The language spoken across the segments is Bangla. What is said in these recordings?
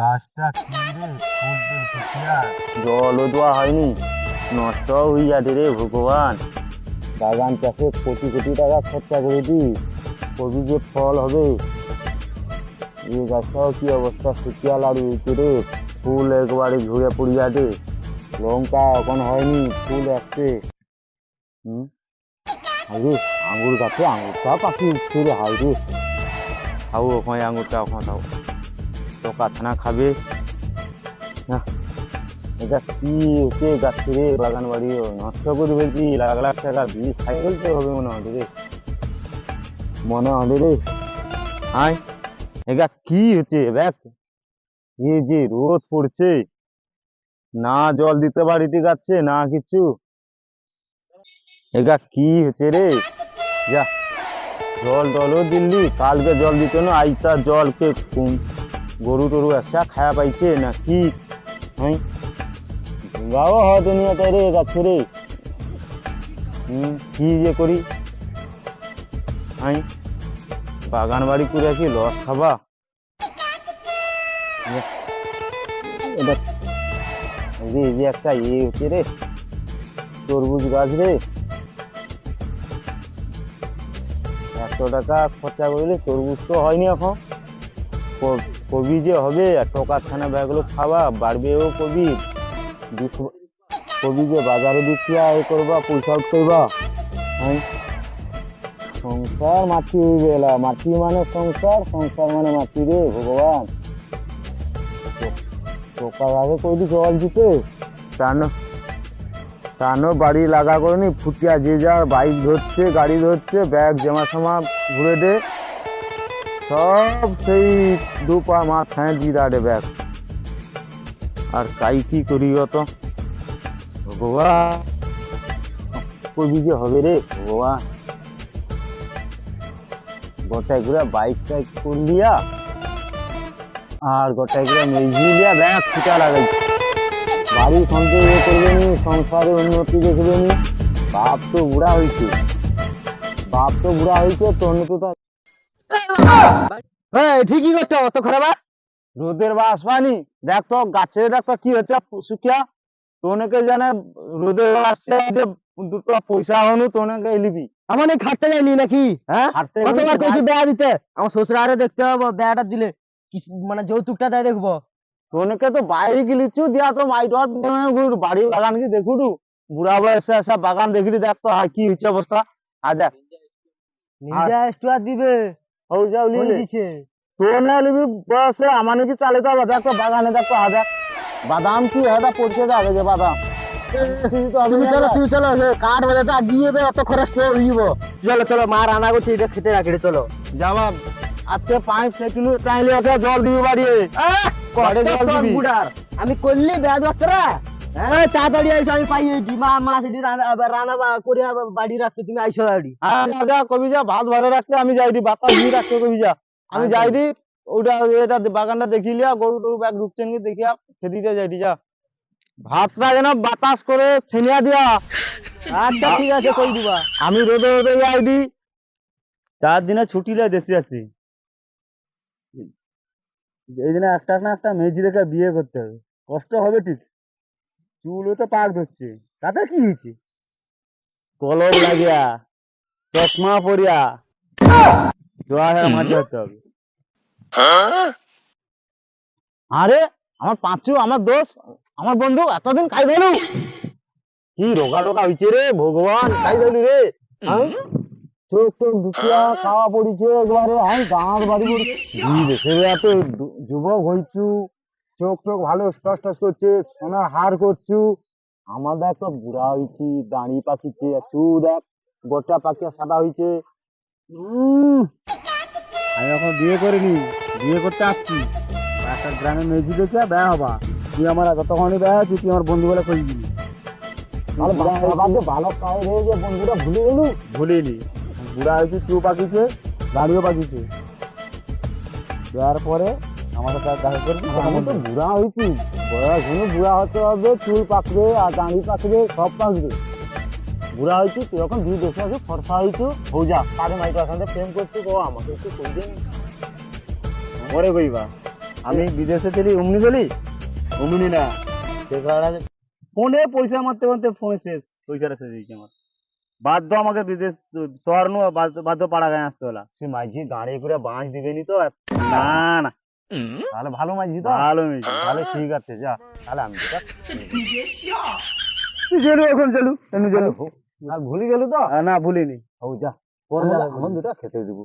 গাছটা জলও দেওয়া হয়নি নষ্ট হয়ে যাবে রে ভগবান। বাগান চাষে কোটি কোটি টাকা খরচা করে দি, কবি যে ফল হবে। এই গাছটাও কি অবস্থা শুকিয়া হয়েছে রে? ফুল একবারে ঝুড়ে পড়িয়া দে লঙ্কা এখন হয়নি, ফুল আসছে। হুম? আঙুর গাছে আঙুরটা পাখি উঠছে রে হাইরে খাও ওখানে আঙুরটা, ওখানে খাও। কাছনা খাবে। এটা কি হচ্ছে গাছে রে বাগান বাড়িও নষ্ট করে ফেলছি। লাখ লাখ টাকা বীজ খাই ফেলতে হবে মনে হয় রে। মনে হয় রে। হাই এটা কি হচ্ছে? দেখ। এ যে রোদ পড়ছে। না জল দিতে বাড়িতে যাচ্ছে, না কিছু। এটা কি হচ্ছে রে? যা। জল টলও দিল্লি কালকে জল দিত না, আইতা জলকে কম গরু টরু আসা খায়া পাইছে না কি হ্যাঁ? গাও হয় দুনিয়াতে রে গাছে রে। হুম, কি যে করি? আই বাগান বাড়ি করে আছি লস খাবা। এটা এই যে- একটা ইয়ে হচ্ছে রে, তরমুজ গাছ রে। একশো টাকা খরচা করলে তরমুজ তো হয়নি এখন। কবি যে হবে, আর টকা ছানা ব্যাগগুলো খাওয়া, বাড়বেও কবি। কবি যে বাজারে বিক্রিয়া এ করবা, পয়সা করবা। হ্যাঁ? সংসার মাটি হয়ে মাটি মানে সংসার সংসার মানে মাটি রে ভগবান। টোকা আগে কইলি জল দিতে। টানো টানো বাড়ি লাগা করেনি, ফুটিয়া যে যার বাইক ধরছে, গাড়ি ধরছে, ব্যাগ জামা সামা ঘুরে দে। সব সেই দু পা মাথায় দিয়ে দাঁড়ে ব্যাগ আর তাই কি করি অত? ভগবান কবি যে হবে রে ভগবান? গোটাই ঘুরে বাইক টাইক করলিয়া আর গোটাই ঘুরে মেজিলিয়া ব্যাগ ফুটা লাগাইছে বাড়ি সঞ্চয় ইয়ে করবে নি, সংসারে উন্নতি দেখবে নি। বাপ তো বুড়া হয়েছে বাপ তো বুড়া হয়েছে তো তো ঠিকই করছ অত খারাপ রোদের বাস পানি দেখ তো গাছে দেখ তো কি হচ্ছে শুকিয়া। তোনেকে জানে রোদের আসছে যে দুটো পয়সা হনু তোনেকে এলিবি আমার এই খাটতে যায়নি নাকি? হ্যাঁ? কতবার কইছি বেয়া দিতে। আমার শ্বশুর আরে দেখতে হবে বেয়াটা দিলে। মানে যৌতুকটা দেয় দেখব। তোনেকে তো বাইরে গেলিছু দিয়া তো মাইটর বাড়ি বাগান কি দেখুটু বুড়া বয়সে আসা বাগান দেখিলি দেখ তো হ্যাঁ, কি হচ্ছে অবস্থা। আর দেখ। নিজে স্টুয়ার দিবে। হৌ যাও বলে লিলে দিছে তোর না লিবি বয়সে আমার নাকি চালিতে হবে দেখ তো বাগানে দেখ তো হা দেখ বাদাম কি হেদা পড়ছে দেখ এই যে বাদাম? তুমি চলো তুমি চলো কাঠ বাজাতে গিয়ে অত খরচ হইব চলো চলো মা রান্না করছে এটা খেতে রাখি চলো। যাবা। আজকে পাইপ সেটুলু চাইলে জল দিবি বাড়ি কড়ে জল দিবি। আমি করলে দোস্তরা হ্যাঁ তাড়াতাড়ি আইসো আমি পাই এটি মা মা সেটি রান্না করে বাড়ি রাখছো তুমি আইসো বাড়ি যা কবি যা ভাত ভরে রাখতে আমি যাইনি বাতাস দিয়ে রাখতে কবি যা। আমি আচ্ছা। ওটা এটা বাগানটা দেখি লিয়া গরু টরু ব্যাগ ঢুকছেন কি দেখিয়া খেদিতে যাইটি যা। ভাতটা যেন বাতাস করে ছেনিয়া দিয়া। আচ্ছা ঠিক আছে কই দিবা। আমি রোদে রোদে যাইনি চার দিনে ছুটি লে দেশে আছি এই দিনে একটা না একটা মেজি রেখে বিয়ে করতে হবে। কষ্ট হবে ঠিক। চুলও তো পাক ধরছে। তাতে কি হয়েছে? কলম লাগিয়া চশমা পরিয়া। দোয়া হয়ে মাঝে হতে হবে। আরে আমার পাঁচু আমার দোষ আমার বন্ধু এতদিন খাই গেলু কি রোগা টোকা হয়েছে রে ভগবান খাই গেলু রে। হ্যাঁ? চোখ টোক ঢুকিয়া খাওয়া পড়িছে একবারে। হাই গাঁর বাড়ি এত যুবক হইছু? চোখ টোক ভালো টস করছে সোনার হার করছু। আমার দেখ তো বুড়া হয়েছি দাঁড়ি পাকিছে চু দেখ গোটা পাকিয়া সাদা হয়েছে। আমি এখন বিয়ে করিনি বিয়ে করতে আসছি। একটা গ্রামে মেজি দেখে ব্যয় হবা। তুই আমার যতক্ষণই ব্যয় আছিস তুই আমার বন্ধু বলে কই দিবি ভালো রে যে বন্ধুটা ভুলে গেলু? ভুলিনি। বুড়া হয়েছে চু পাকিছে দাড়িও পাকিছে দেওয়ার পরে আমার সাথে আর দেখা করবি? আমি তো বুড়া হয়েছি। বয়স হলে বুড়া হতে হবে চুল পাকবে আর দাঁড়ি পাকবে সব পাকবে। বুড়া হয়েছি তুই এখন দুই দেশে আছে ফর্সা হয়েছু হো যা। তারে মাইটো সাথে প্রেম করছিস ও আমাকে একটু কই দে পরে কইবা আমি বিদেশে চলি অমনি চলি? অমনি না। ফোনে পয়সা মারতে মারতে ফোনে শেষ পয়সাটা শেষ হয়েছে আমার। বাধ্য আমাকে বিদেশ শহর নু বাধ্য- বাধ্য পাড়া গায়ে আসতে হলো। সে মাঝি দাঁড়িয়ে করে বাঁশ দিবেনি তো না না। তাহলে ভালো মাঝি তো? ভালো মেয়েছি তাহলে ঠিক আছে যা। তাহলে আমি তো তুই চলু এখন চলু? এমনি চলু? আর ভুলে গেল তো? না ভুলিনি। ও যা। পরে আমার দুটা খেতে দেবো।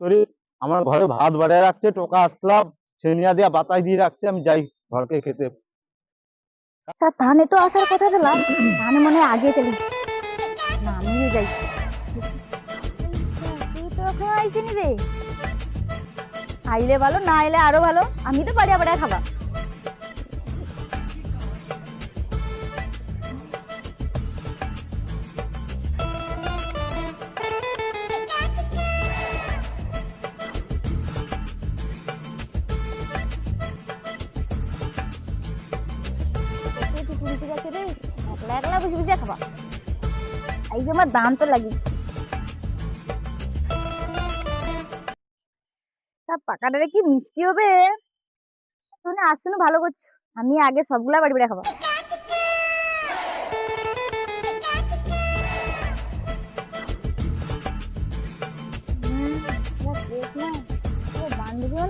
তোরে আমার ঘরে ভাত বাড়িয়ে রাখছে টোকা আসলাম ছেনিয়া দিয়া বাতাই দিয়ে রাখছে আমি যাই ঘরকে খেতে। স্যার ধানে তো আসার কথা দিলাম ধানে মনে হয় আগে চলে না আমিও যাই। তুই তো এখন আইছিনি রে। আইলে ভালো, না আইলে আরও ভালো। আমি তো বাড়িয়া বাড়িয়া খাবা একলা একলা বসে বসে খাবা এই যে আমার দাম তো লাগিয়েছে। পাকাটারে কি মিষ্টি হবে? তুমি আসছো ভালো করছ। আমি আগে সবগুলা বাড়ি বেড়ে খাব।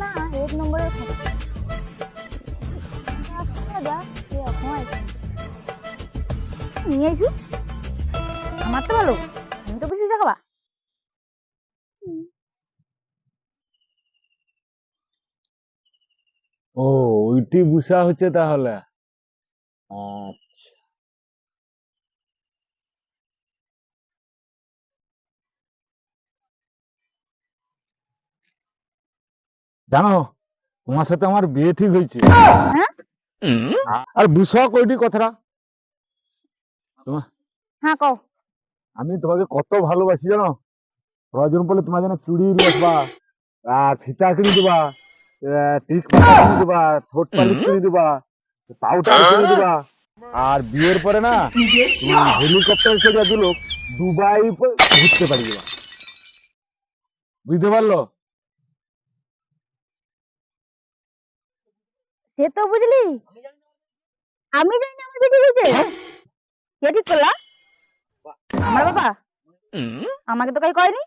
না, এক না। নিয়ে আমার তো ভালো আমি তো বেশি খাবা ও ওইটি গুসা হচ্ছে তাহলে। আচ্ছা। জানো তোমার সাথে আমার বিয়ে ঠিক হয়েছে। আর বুসা কইটি কথাটা? হ্যাঁ কও। আমি তোমাকে কত ভালোবাসি জানো? প্রয়োজন পড়লে তোমার জন্য চুড়ি নিয়ে আসবা আর ফিতা কিনে দেবা। টিক পাতা কিনে ঠোঁট পালিশ কিনে দেবা পাউডার কিনে দেবা। আর বিয়ের পরে না হেলিকপ্টার থেকে দিল দুবাই ঘুরতে পারি বুঝতে পারল? সে তো বুঝলি। আমি জানি না আমার বেটি হয়েছে কে ঠিক করলা? আমার বাবা? আমাকে তো কাই কয়নি।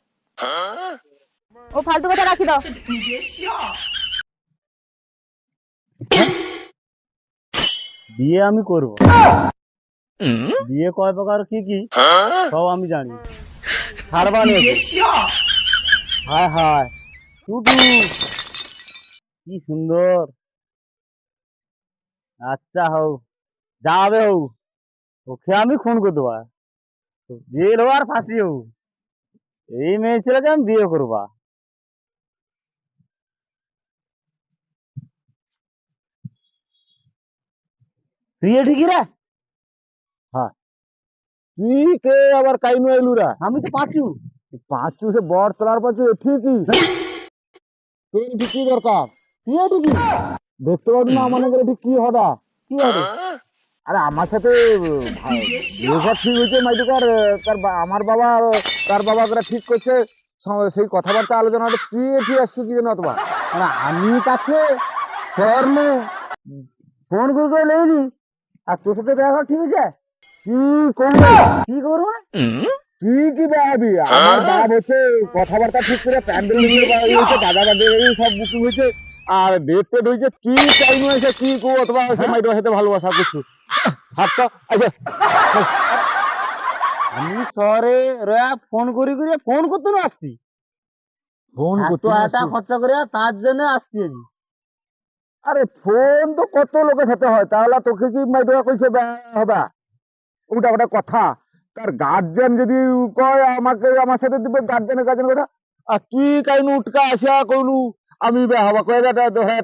ও ফালতু কথা রাখি দাও। বিয়ে আমি করব। বিয়ে কয় প্রকার কি কি? সব আমি জানি। নিয়ে হায় হায়। টুটু কি সুন্দর। আচ্ছা হও। যাবে হও। ওকে আমি ফোন করে দেবা। বিয়ে হো আর ফাঁসি হও। এই মেয়ে ছেলেকে আমি বিয়ে করবা। বিয়ে ঠিকই রে? তুই কে আবার কাইনু আইলুরা আমি তো পাঁচু। পাঁচু সে বর তোলার পাঁচু ঠিকই। তোর এটি কি দরকার। তুই ঠিকই। দেখতে পাবি না আমার ঠিক কি হবা? কি হবে? আরে আমার সাথে সব ঠিক হয়েছে তার আমার বাবা তার বাবা করে ঠিক করছে। সেই কথাবার্তা আলোচনা তুই এটি আসছো কি জন্য অথবা মানে আমি তাকে ফোন করে করে লেগেছি। আর তোর সাথে ব্যবহার ঠিক আছে? কি করব? কি করব? তুই কি ভাবি? আমার বাপ হচ্ছে কথাবার্তা ঠিক করে প্যান্ডেল হয়েছে? দাদা দাদি সব বুকিং হয়েছে। আর ডেট টেট হয়েছে কি টাইম হয়েছে কি কো অথবা সে মাইটার সাথে ভালোবাসা করছ। হাতটা আচ্ছা। আমি শহরে রয়া ফোন করি করে ফোন করতে না আসছি। ফোন করতে খরচা করে তার জন্য আসছি আমি। আরে ফোন তো কত লোকের সাথে হয়? তাহলে তোকে কি মাইটা কইছে হবে? ওটা ওটা কথা। তার গার্জেন যদি কয় আমাকে আমার সাথে দিবে গার্জেনের গার্জেন কথা আর তুই কাইনু উটকা আসিয়া কইলু আমি হবা কয়ে এটা হ্যাঁ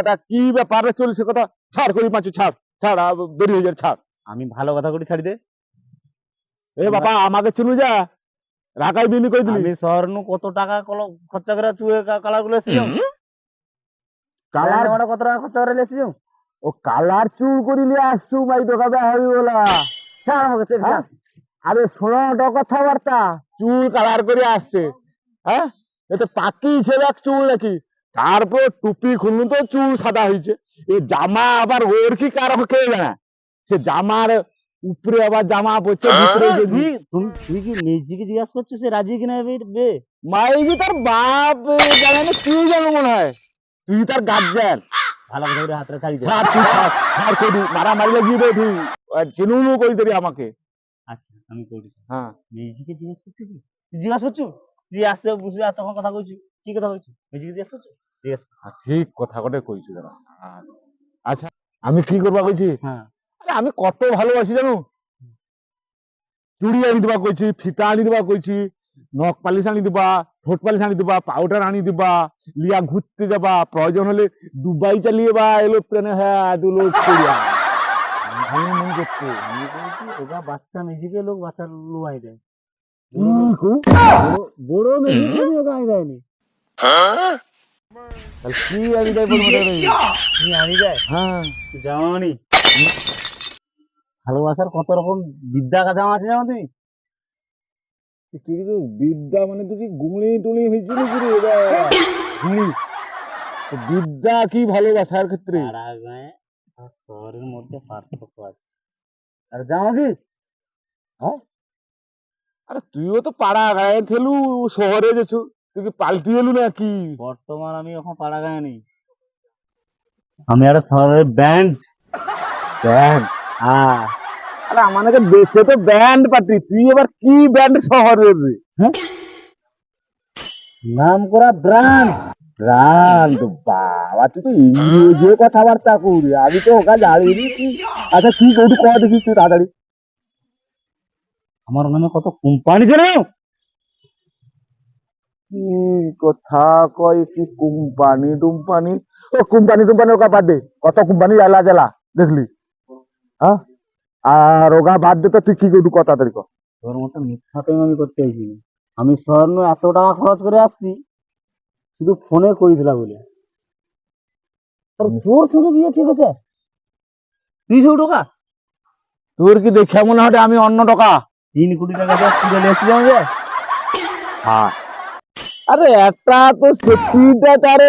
এটা কি ব্যাপারে চলছে কথা? ছাড় করি পাঁচু ছাড় ছাড় দেরি হয়ে যায় ছাড়। আমি ভালো কথা করে ছাড়ি দে। এ বাবা আমাকে চুনু যা। রাখাই দিনি কই দিলি? আমি শহর নু কত টাকা কল- খরচা করে চুয়ে কালারগুলো এসেছি। কালার কালার কত টাকা খরচা করে এসেছি ও কালার চুল করিলি আসছু মাই টোকা বে হই বলা। ছাড় আমাকে চেক হ্যাঁ? আরে শোনো কথাবার্তা। চুল কালার করে আসছে। হ্যাঁ? এ তো পাকি ছেলে চুল নাকি তারপর টুপি খুললু তো চুল সাদা হয়েছে এই জামা আবার ওর কি কার কে জানে? সে জামার উপরে আবার জামা পড়ছে ভিতরে যদি তুমি তুই কি মেজিকে জিজ্ঞাসা করছিস সে রাজি কিনা বে- মাইজি তার বাপ জানে না তুই জানো মনে হয়? তুই তার গার্জেন ভালো করে হাতটা ছাড়ি দে। ছাড় তুই ছাড় ছাড় করি মারামারি লাগিয়ে দে তুই। করে দেবি আমাকে। আচ্ছা আমি করি। হ্যাঁ। মেজিকে জিজ্ঞাসা করছিস কি? তুই জিজ্ঞাসা করছু? তুই বুঝলি আর তখন কথা কইছি কি কথা কইছি মেজিকে জিজ্ঞাসা করছু? জিজ্ঞাসা কর। হ্যাঁ, ঠিক কথা কটে কইছি দাদা আচ্ছা আমি কি করবা কইছি? হ্যাঁ। আরে আমি কত ভালোবাসি জানো? চুড়ি আনি দিবা কইছি ফিতা আনি দিবা কইছি। নখ পালিশ আনি দিবা ঠোঁট পালিশ আনি দিবা পাউডার আনি দিবা লিয়া ঘুরতে যাবা প্রয়োজন হলে দুবাই চালিয়ে বা এলো প্লেনে হ্যাঁ দুলো করিয়া মন করছে আমি বলছি ওগা বাচ্চা মেজিকে লোক বাচ্চা লোয়াই দেয়। বড়- মেজিকে গায়ে দেয়নি কি আনি দেয় বলব কি আনি দেয়? হ্যাঁ। জানো ভালোবাসার কত রকম বিদ্যা কাজা আছে জানো তুমি? তুই রে, বিদ্যা মানে তুই গুঁড়ি টুলি হয়েছিল কি রে? গুঁড়ি বিদ্যা কি ভালোবাসার ক্ষেত্রে? পাড়া গায়ে আর শহরের মধ্যে পার্থক্য আছে। আর জানো কি আরে তুইও তো পাড়া গায়ে থেলু শহরে গেছু তুই কি পাল্টি এলু নাকি? বর্তমান আমি এখন পাড়া গায়ে নেই। আমি একটা শহরের ব্যান্ড ব্যান্ড হ্যাঁ আরে আমাকে দেশে তো ব্যান্ড পার্টি। তুই এবার কি ব্যান্ড শহরের রে নাম করা ব্র্যান্ড ব্রান্ড বাবা তুই তো ইংরেজি কথাবার্তা করি আমি তো ওকা জানিনি। কি আচ্ছা ঠিক ওটু কয়া দেখিস তুই তাড়াতাড়ি। আমার নামে কত কোম্পানি জানো? কি কথা কয় কি কোম্পানি টুম্পানি? ও কোম্পানি টুম্পানি ওকা বাদ দে। কত কোম্পানি জ্বালা জ্বালা দেখলি? হ্যাঁ? আর ওগা বাদ দে তো তুই কি করবি কথা কর তোর মতো মিথ্যা প্রেম আমি করতে চাইছি না। আমি স্বর্ণ এত টাকা খরচ করে আসছি শুধু ফোনে করেছিলাম বলে। আর তোর সঙ্গে বিয়ে ঠিক আছে? তুই সব টাকা? তোর কি দেখে মনে হয় আমি অন্য টাকা? তিন কোটি টাকা দিয়ে চলে এসেছি আমাকে হ্যাঁ। আরে একটা তো সেটিটা তারে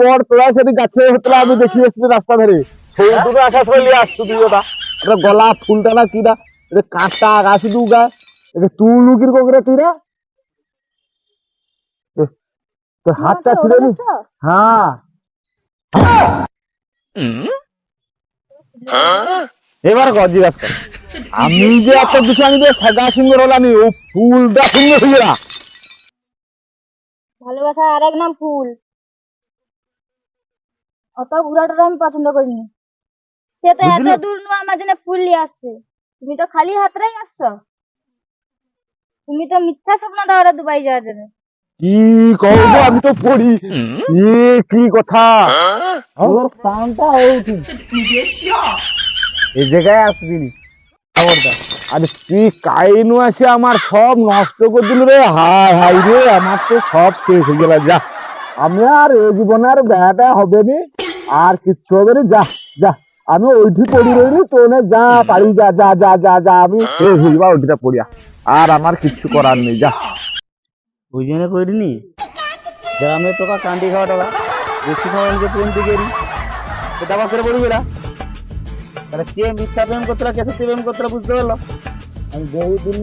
বড় তোরা সেটি গাছে হতলা আমি দেখি এসেছি রাস্তা ধরে। সেই দুটো আসার সময় নিয়ে আসছো তুই ওটা। এটা গলা ফুলটা না কিনা এটা কাঁটা গাছ দুগা এটা তুই লুকির কোকরে তুই না তোর হাতটা ছিল নি? হ্যাঁ। এবার কর জিজ্ঞাসা কর। আমি যে এত কিছু আমি যে সাদা সুন্দর হলাম ও ফুলটা সুন্দর হয়ে না ভালোবাসার আর এক নাম ফুল। অত ঘোরাটা আমি পছন্দ করিনি। সে তো এত দূর নয় আমার জন্য ফুল আসছে তুমি তো খালি হাতরাই আসছো। তুমি তো মিথ্যা স্বপ্ন দাও দুবাই যাওয়ার জন্য। কি আমি তো পড়ি। এ কি কথা? তোর সাউন্ডটা উঠি। এই জায়গায় আসবিনি খবরদার। আরে তুই কাইনু আসে আমার সব নষ্ট করে দিল রে। হাই হাই রে আমার তো সব শেষ হয়ে গেল। যা। আমি আর এই জীবনে আর বেড়াটা হবে নি। আর কিচ্ছু হবে না। যা যা। আমি ওইটি পড়ি রইলি তো যা পারি যা যা যা যা যা আমি যাবা ওইটা পড়িয়া। আর আমার কিচ্ছু করার নেই যা। ওই জন্য করিনি গ্রামে তোকা কান্দি খাওয়া টাকা বেশি খাওয়া নিজে প্রেম এটা বাসরে পড়ি গেলা তাহলে কে মিথ্যা প্রেম করতে কে সত্যি প্রেম করতে বুঝতে পারল? আমি বহু দিন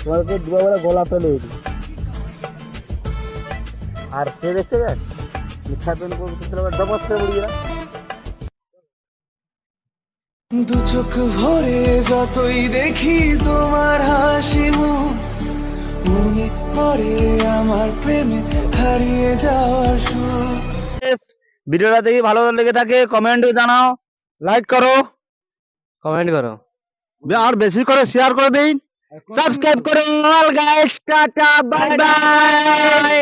তোমাকে দুবার বেলা গলা ফেলে আর সে দেখতে দেখ মিথ্যা প্রেম করতে ডবস করে পড়ি গেলা দু চোখ ভরে যতই দেখি তোমার হাসি মুখ মনে পড়ে আমার প্রেমে হারিয়ে যাওয়ার সুখ। ভিডিওটা দেখি ভালো লেগে থাকে কমেন্ট জানাও লাইক করো। কমেন্ট করো। আর বেশি করে শেয়ার করে দিন। সাবস্ক্রাইব করো all guys tata bye bye